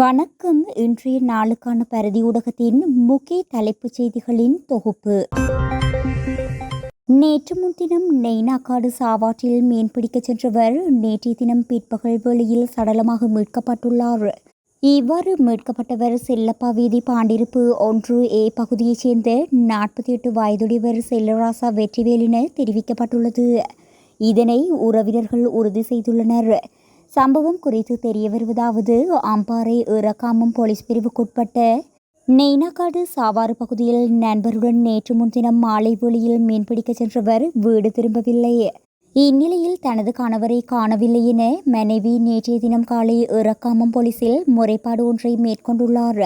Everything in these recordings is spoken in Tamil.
வணக்கம். இன்றைய நாளுக்கான பரதி ஊடகத்தின் முக்கிய தலைப்புச் செய்திகளின் தொகுப்பு. நேற்று முன்தினம் நெய்னாக்காடு சாவாற்றில் மீன்பிடிக்கச் சென்றவர் நேற்றைய தினம் பிற்பகல் வேளையில் சடலமாக மீட்கப்பட்டுள்ளார். இவ்வாறு மீட்கப்பட்டவர் செல்லப்பா வீதி பாண்டிருப்பு ஒன்று ஏ பகுதியைச் சேர்ந்த நாற்பத்தி எட்டு வயதுடையவர் செல்லராசா வெற்றிவேலின தெரிவிக்கப்பட்டுள்ளது. இதனை உறவினர்கள் உறுதி செய்துள்ளனர். சம்பவம் குறித்து தெரிய வருவதாவது அம்பாறை இறக்காமம் போலீஸ் பிரிவுக்குட்பட்ட நெய்னாக்காடு சாவாறு பகுதியில் நண்பருடன் நேற்று முன்தினம் மாலை ஒளியில் மீன்பிடிக்க சென்றவர் வீடு திரும்பவில்லை. இந்நிலையில் தனது கணவரை காணவில்லை என மனைவி நேற்றைய தினம் காலை இறக்காமம் போலீசில் முறைப்பாடு ஒன்றை மேற்கொண்டுள்ளார்.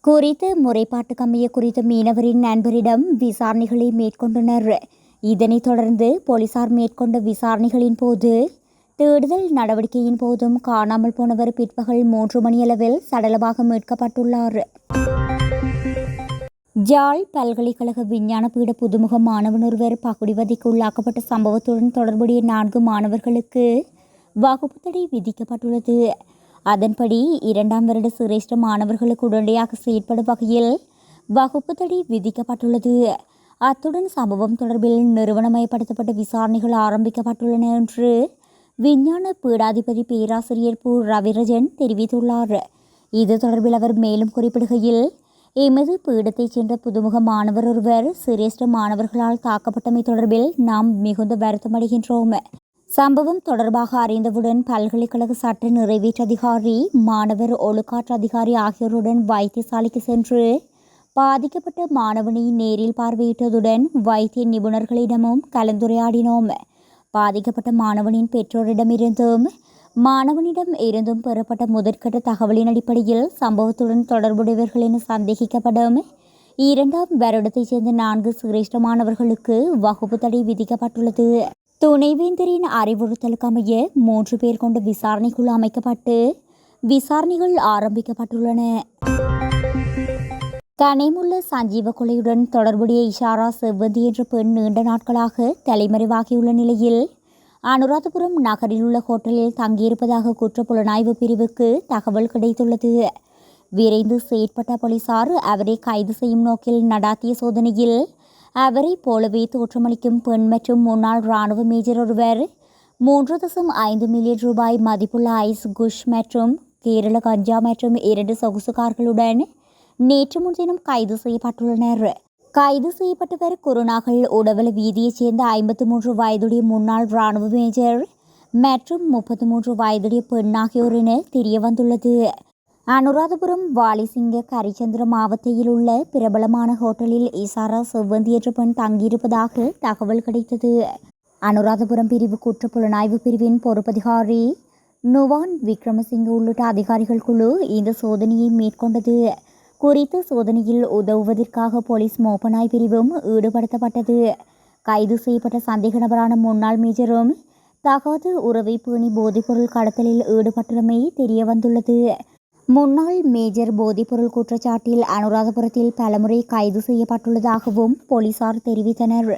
குறித்த முறைப்பாட்டுக்கமைய குறித்த மீனவரின் நண்பரிடம் விசாரணைகளை மேற்கொண்டனர். இதனைத் தொடர்ந்து போலீசார் மேற்கொண்ட விசாரணைகளின் போது தேடுதல் நடவடிக்கையின் போதும் காணாமல் போனவர் பிற்பகல் மூன்று மணியளவில் சடலமாக மீட்கப்பட்டுள்ளார். ஜாழ் பல்கலைக்கழக விஞ்ஞான பீட புதுமுக மாணவன் ஒருவர் பகுடிவதைக்கு உள்ளாக்கப்பட்ட சம்பவத்துடன் தொடர்புடைய நான்கு மாணவர்களுக்கு வகுப்பு தடை விதிக்கப்பட்டுள்ளது. அதன்படி இரண்டாம் வருட சிரேஷ்ட மாணவர்களுக்கு உடனடியாக செயற்படும் வகையில் வகுப்பு தடை விதிக்கப்பட்டுள்ளது. அத்துடன் சம்பவம் தொடர்பில் நிறுவனமயப்படுத்தப்பட்ட விசாரணைகள் ஆரம்பிக்கப்பட்டுள்ளன என்று விஞ்ஞான பீடாதிபதி பேராசிரியர் பூ. ரவிரஜன் தெரிவித்துள்ளார். இது தொடர்பில் அவர் மேலும் குறிப்பிடுகையில் எமது பீடத்தைச் சேர்ந்த புதுமுக மாணவர் ஒருவர் சிரேஷ்ட மாணவர்களால் தாக்கப்பட்டமை தொடர்பில் நாம் மிகுந்த வருத்தமடைகின்றோம் சம்பவம் தொடர்பாக அறிந்தவுடன் பல்கலைக்கழக சட்ட நிறைவேற்று அதிகாரி மாணவர் ஒழுக்காற்று அதிகாரி ஆகியோருடன் வைத்தியசாலைக்கு சென்று பாதிக்கப்பட்ட மாணவனை நேரில் பார்வையிட்டதுடன் வைத்திய நிபுணர்களிடமும் கலந்துரையாடினோம். பாதிக்கப்பட்ட மாணவனின் பெற்றோரிடமிருந்தும் மாணவனிடம் இருந்தும் பெறப்பட்ட முதற்கட்ட தகவலின் அடிப்படையில் சம்பவத்துடன் தொடர்புடையவர்கள் என சந்தேகிக்கப்படும். இரண்டாம் வருடத்தைச் சேர்ந்த நான்கு சிரேஷ்ட மாணவர்களுக்கு வகுப்பு தடை விதிக்கப்பட்டுள்ளது. துணைவேந்தரின் அறிவுறுத்தலுக்கு அமைய மூன்று பேர் கொண்ட விசாரணைக்குழு அமைக்கப்பட்டு விசாரணைகள் ஆரம்பிக்கப்பட்டுள்ளன. கனைமுள்ள சஞ்சீவ கொலையுடன் தொடர்புடைய இஷாரா செவ்வந்தி என்ற பெண் நீண்ட நாட்களாக தலைமறைவாகியுள்ள நிலையில் அனுராதபுரம் நகரில் உள்ள ஹோட்டலில் தங்கியிருப்பதாக குற்றப்புலனாய்வு பிரிவுக்கு தகவல் கிடைத்துள்ளது. விரைந்து செயற்பட்ட போலீசார் அவரை கைது செய்யும் நோக்கில் நடாத்திய சோதனையில் அவரை போலவே தோற்றமளிக்கும் பெண் மற்றும் முன்னாள் இராணுவ மேஜர் ஒருவர் மூன்று தசம் ஐந்து மில்லியன் ரூபாய் மதிப்புள்ள ஐஸ் குஷ் மற்றும் கேரள கஞ்சா மற்றும் இரண்டு சொகுசு கார்களுடன் நேற்று முன்தினம் கைது செய்யப்பட்டுள்ளனர். கைது செய்யப்பட்டவர் குருநாகல் உடவல வீதியைச் சேர்ந்த ஐம்பத்தி மூன்று வயதுடைய முன்னாள் இராணுவ மேஜர் மற்றும் முப்பத்தி மூன்று வயதுடைய பெண் ஆகியோர் தெரிய வந்துள்ளது அனுராதபுரம் வாலிசிங்க கரிச்சந்திர மாவட்டத்தில் உள்ள பிரபலமான ஹோட்டலில் இசாரா செவ்வந்தி என்ற பெண் தங்கியிருப்பதாக தகவல் கிடைத்தது. அனுராதபுரம் பிரிவு குற்ற புலனாய்வு பிரிவின் பொறுப்பதிகாரி நுவான் விக்ரமசிங்க உள்ளிட்ட அதிகாரிகள் குழு இந்த சோதனையை மேற்கொண்டது. குறித்த சோதனையில் உதவுவதற்காக போலீஸ் மோப்பனாய் பிரிவும் ஈடுபடுத்தப்பட்டது. கைது செய்யப்பட்ட சந்தேக நபரான முன்னாள் மேஜரும் தகாத உறவை பேணி போதைப்பொருள் கடத்தலில் ஈடுபட்டுள்ளமை தெரிய வந்துள்ளது முன்னாள் மேஜர் போதைப்பொருள் குற்றச்சாட்டில் அனுராதபுரத்தில் பலமுறை கைது செய்யப்பட்டுள்ளதாகவும் போலீசார் தெரிவித்தனர்.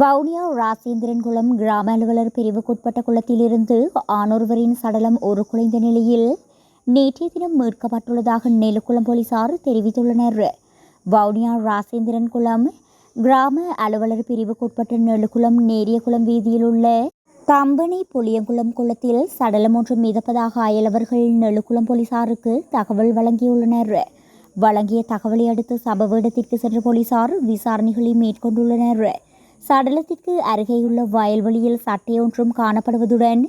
வவுனியா ராசேந்திரன்குளம் கிராம அலுவலர் பிரிவுக்குட்பட்ட குளத்திலிருந்து ஆணொருவரின் சடலம் ஒரு குலைந்த நிலையில் நேற்றைய தினம் மீட்கப்பட்டுள்ளதாக நெலுக்குளம் போலீசார் தெரிவித்துள்ளனர். வவுனியா ராசேந்திரன் குளம் கிராம அலுவலர் பிரிவுக்குட்பட்ட நெலுக்குளம் நேரியகுளம் வீதியில் உள்ள கம்பனி புளியங்குளம் குளத்தில் சடலம் ஒன்று மிதப்பதாக அயலவர்கள் நெலுக்குளம் போலீசாருக்கு தகவல் வழங்கியுள்ளனர். வழங்கிய தகவலை அடுத்து சம்பவ இடத்திற்கு சென்ற போலீசார் விசாரணைகளை மேற்கொண்டுள்ளனர். சடலத்திற்கு அருகேயுள்ள வயல்வெளியில் சட்டையொன்றும் காணப்படுவதுடன்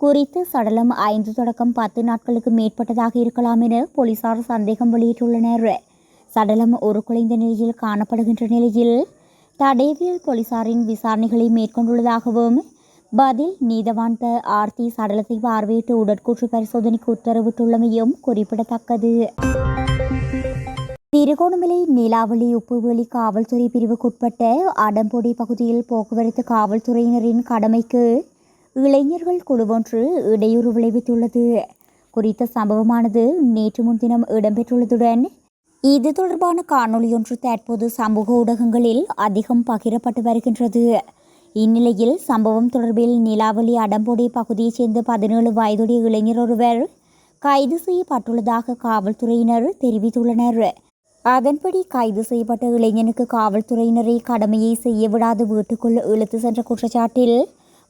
குறித்த சடலம் ஐந்து தொடக்கம் பத்து நாட்களுக்கு மேற்பட்டதாக இருக்கலாம் என போலீசார் சந்தேகம் வெளியிட்டுள்ளனர். சடலம் ஒரு குலைந்த நிலையில் காணப்படுகின்ற நிலையில் தடயவியல் போலீசாரின் விசாரணைகளை மேற்கொண்டுள்ளதாகவும் பதில் நீதவான் த ஆர்த்தி சடலத்தை பார்வையிட்டு உடற்கூற்று பரிசோதனைக்கு உத்தரவிட்டுள்ளமையும் குறிப்பிடத்தக்கது. திருகோணமலை நீலாவளி உப்புவெளி காவல்துறை பிரிவுக்குட்பட்ட அடம்பொடி பகுதியில் போக்குவரத்து காவல்துறையினரின் கடமைக்கு இளைஞர்கள் குழுவொன்று இடையூறு விளைவித்துள்ளது. குறித்த சம்பவமானது நேற்று முன்தினம் இடம்பெற்றுள்ளதுடன் இது தொடர்பான காணொலியொன்று தற்போது சமூக ஊடகங்களில் அதிகம் பகிரப்பட்டு வருகின்றது. இந்நிலையில் சம்பவம் தொடர்பில் நிலாவலி அடம்போடி பகுதியைச் சேர்ந்த பதினேழு வயதுடைய இளைஞர் ஒருவர் கைது செய்யப்பட்டுள்ளதாக காவல்துறையினர் தெரிவித்துள்ளனர். அதன்படி கைது செய்யப்பட்ட இளைஞனுக்கு காவல்துறையினரை கடமையை செய்ய விடாது வீட்டுக்குள் இழுத்து சென்ற குற்றச்சாட்டில்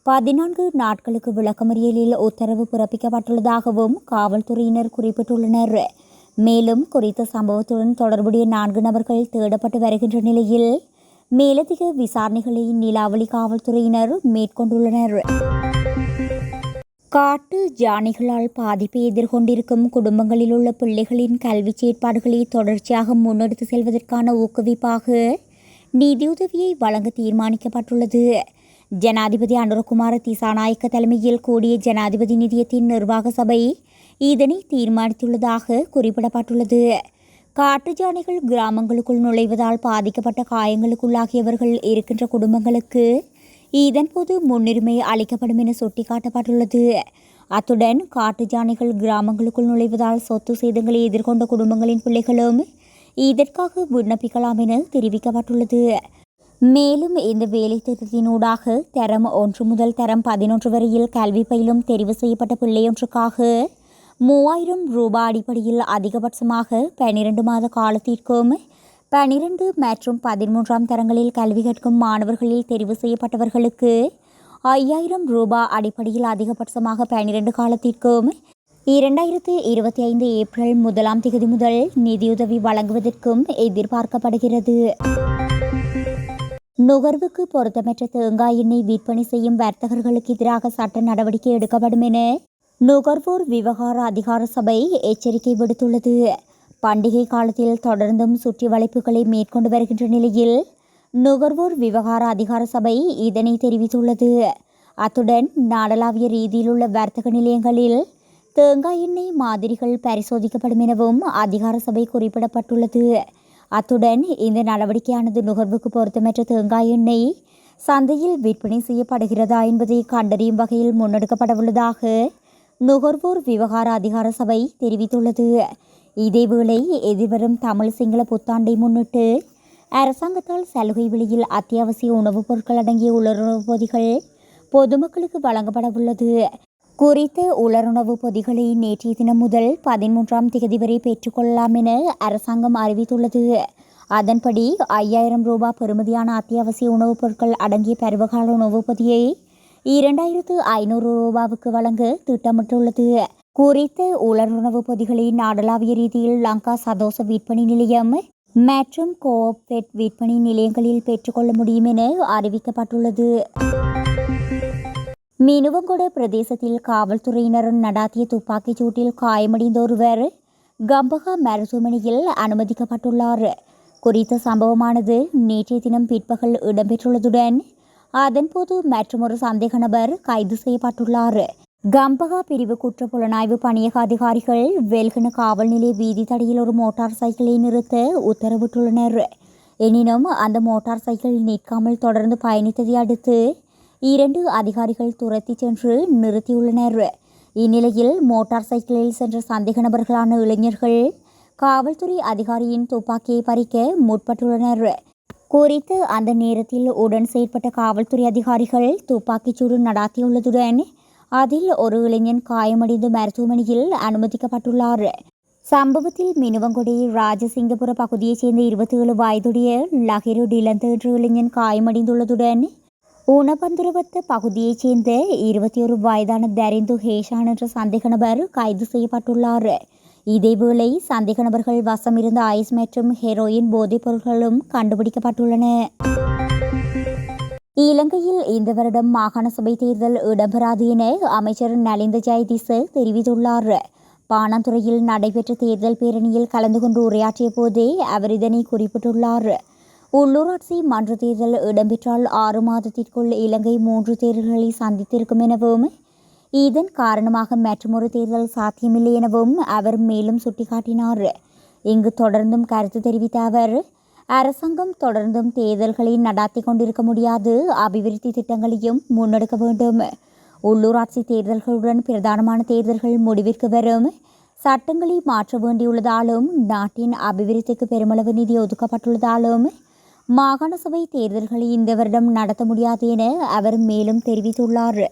பதினான்கு நாட்களுக்கு விளக்கமறியலில் உத்தரவு பிறப்பிக்கப்பட்டுள்ளதாகவும் காவல்துறையினர் குறிப்பிட்டுள்ளனர். மேலும் குறித்த சம்பவத்துடன் தொடர்புடைய நான்கு நபர்கள் தேடப்பட்டு வருகின்ற நிலையில் மேலதிக விசாரணைகளை நிலாவளி காவல்துறையினர் மேற்கொண்டுள்ளனர். காட்டு ஜானிகளால் பாதிப்பை எதிர்கொண்டிருக்கும் குடும்பங்களில் உள்ள பிள்ளைகளின் கல்வி செயற்பாடுகளை தொடர்ச்சியாக முன்னெடுத்து செல்வதற்கான ஊக்குவிப்பாக நிதியுதவியை வழங்க தீர்மானிக்கப்பட்டுள்ளது. ஜனாதிபதி அனுரகுமார திசாநாயக்க தலைமையில் கூடிய ஜனாதிபதி நிதியத்தின் நிர்வாக சபை இதனை தீர்மானித்துள்ளதாக குறிப்பிடப்பட்டுள்ளது. காட்டு ஜானைகள் கிராமங்களுக்குள் நுழைவதால் பாதிக்கப்பட்ட காயங்களுக்குள்ளாகியவர்கள் இருக்கின்ற குடும்பங்களுக்கு இதன்போது முன்னுரிமை அளிக்கப்படும் என சுட்டிக்காட்டப்பட்டுள்ளது. அத்துடன் காட்டு ஜானைகள் கிராமங்களுக்குள் நுழைவதால் சொத்து சேதங்களை எதிர்கொண்ட குடும்பங்களின் பிள்ளைகளும் இதற்காக விண்ணப்பிக்கலாம் என தெரிவிக்கப்பட்டுள்ளது. மேலும் இந்த வேலை திட்டத்தினூடாக தரம் ஒன்று முதல் தரம் பதினொன்று வரையில் கல்வி பயிலும் தெரிவு செய்யப்பட்ட பிள்ளையொன்றுக்காக மூவாயிரம் ரூபாய் அடிப்படையில் அதிகபட்சமாக பன்னிரண்டு மாத காலத்திற்கும் பனிரெண்டு மற்றும் பதிமூன்றாம் தரங்களில் கல்வி கற்கும் மாணவர்களில் தெரிவு செய்யப்பட்டவர்களுக்கு ஐயாயிரம் ரூபாய் அடிப்படையில் அதிகபட்சமாக பனிரெண்டு காலத்திற்கும் இரண்டாயிரத்து இருபத்தி ஐந்து ஏப்ரல் முதலாம் தேதி முதல் நிதியுதவி வழங்குவதற்கும் எதிர்பார்க்கப்படுகிறது. நுகர்வுக்கு பொருத்தமற்ற தேங்காய் எண்ணெய் விற்பனை செய்யும் வர்த்தகர்களுக்கு எதிராக சட்ட நடவடிக்கை எடுக்கப்படும் என நுகர்வோர் விவகார அதிகார சபை எச்சரிக்கை விடுத்துள்ளது. பண்டிகை காலத்தில் தொடர்ந்தும் சுற்றி வளைப்புகளை மேற்கொண்டு வருகின்ற நிலையில் நுகர்வோர் விவகார அதிகார சபை இதனை தெரிவித்துள்ளது. அத்துடன் நாடளாவிய ரீதியில் உள்ள வர்த்தக நிலையங்களில் தேங்காய் எண்ணெய் மாதிரிகள் பரிசோதிக்கப்படும் எனவும் அதிகார சபை குறிப்பிடப்பட்டுள்ளது. அத்துடன் இந்த நடவடிக்கையானது நுகர்வுக்கு பொருத்தமற்ற தேங்காய் எண்ணெய் சந்தையில் விற்பனை செய்யப்படுகிறதா என்பதை கண்டறியும் வகையில் முன்னெடுக்கப்படவுள்ளதாக நுகர்வோர் விவகார அதிகார சபை தெரிவித்துள்ளது. இதேவேளை எதிர்வரும் தமிழ் சிங்கள புத்தாண்டை முன்னிட்டு அரசாங்கத்தால் சலுகை விலையில் அத்தியாவசிய உணவுப் பொருட்கள் அடங்கிய உலர் பொதிகள் பொதுமக்களுக்கு வழங்கப்பட உள்ளது. குறித்த உலருணவு பொதிகளை நேற்றைய தினம் முதல் பதிமூன்றாம் தேதி வரை பெற்றுக்கொள்ளலாம் என அரசாங்கம் அறிவித்துள்ளது. அதன்படி ஐயாயிரம் ரூபாய் பெறுமதியான அத்தியாவசிய உணவுப் பொருட்கள் அடங்கிய பருவகால உணவுப் பொதியை இரண்டாயிரத்து ஐநூறு ரூபாவுக்கு வழங்க திட்டமிட்டுள்ளது. குறித்த உலருணவு பொதிகளை நாடளாவிய ரீதியில் லங்கா சதோச விற்பனை நிலையம் மற்றும் கோஆப்ரேட் விற்பனை நிலையங்களில் பெற்றுக்கொள்ள முடியும் என அறிவிக்கப்பட்டுள்ளது. மினுவங்கொட பிரதேசத்தில் காவல்துறையினர் நடாத்திய துப்பாக்கிச் சூட்டில் காயமடைந்த ஒருவர் கம்பகா மருத்துவமனையில் அனுமதிக்கப்பட்டுள்ளார் குறித்த சம்பவமானது நேற்றைய தினம் பிற்பகல் இடம்பெற்றுள்ளதுடன் அதன்போது மற்றொரு சந்தேக நபர் கைது செய்யப்பட்டுள்ளார் கம்பகா பிரிவு குற்ற புலனாய்வு பணியக அதிகாரிகள் வெல்கன காவல் நிலைய வீதி தடையில் ஒரு மோட்டார் சைக்கிளை நிறுத்த உத்தரவிட்டுள்ளனர் எனினும் அந்த மோட்டார் சைக்கிள் நிற்காமல் தொடர்ந்து பயணித்ததை அடுத்து இரண்டு அதிகாரிகள் துரத்தி சென்று நிறுத்தியுள்ளனர். இந்நிலையில் மோட்டார் சைக்கிளில் சென்ற சந்தேக நபர்களான இளைஞர்கள் காவல்துறை அதிகாரியின் துப்பாக்கியை பறிக்க முற்பட்டுள்ளனர். குறித்து அந்த நேரத்தில் உடன் செயற்பட்ட காவல்துறை அதிகாரிகள் துப்பாக்கிச்சூடு நடாத்தியுள்ளதுடன் அதில் ஒரு இளைஞன் காயமடைந்து மருத்துவமனையில் அனுமதிக்கப்பட்டுள்ளார். சம்பவத்தில் மினுவங்குடி ராஜசிங்கபுர பகுதியைச் சேர்ந்த இருபத்தி ஏழு வயதுடைய லஹிரு டிலந்த என்ற இளைஞன் காயமடைந்துள்ளதுடன் ஊனபந்துருவத்து பகுதியைச் சேர்ந்த இருபத்தி ஒரு வயதான தரிந்து ஹேஷான் என்ற சந்தேக நபர் கைது செய்யப்பட்டுள்ளார் இதேவேளை சந்தேக நபர்கள் வசம் இருந்த ஐஸ் மற்றும் ஹெரோயின் போதைப் பொருட்களும் கண்டுபிடிக்கப்பட்டுள்ளன இலங்கையில் இந்த வருடம் மாகாண சபை தேர்தல் இடம்பெறாது என அமைச்சர் நலிந்த ஜெயதிச தெரிவித்துள்ளார் பாணாந்துறையில் நடைபெற்ற தேர்தல் பேரணியில் கலந்து கொண்டு உரையாற்றிய போதே அவர் இதனை குறிப்பிட்டுள்ளார் உள்ளூராட்சி மன்ற தேர்தல் இடம்பெற்றால் ஆறு மாதத்திற்குள் இலங்கை மூன்று தேர்தல்களை சந்தித்திருக்கும் எனவும் இதன் காரணமாக மற்றொரு தேர்தல் சாத்தியமில்லை எனவும் அவர் மேலும் சுட்டிக்காட்டினார். இங்கு தொடர்ந்தும் கருத்து தெரிவித்த அவர் அரசாங்கம் தொடர்ந்தும் தேர்தல்களை நடாத்தி கொண்டிருக்க முடியாது அபிவிருத்தி திட்டங்களையும் முன்னெடுக்க வேண்டும். உள்ளூராட்சி தேர்தல்களுடன் பிரதானமான தேர்தல்கள் முடிவிற்கு வரும். சட்டங்களை மாற்ற வேண்டியுள்ளதாலும் நாட்டின் அபிவிருத்திக்கு பெருமளவு நிதி ஒதுக்கப்பட்டுள்ளதாலும் மாகாண சபை தேர்தல்களை இந்த வருடம் நடத்த முடியாது என அவர் மேலும் தெரிவித்துள்ளார்.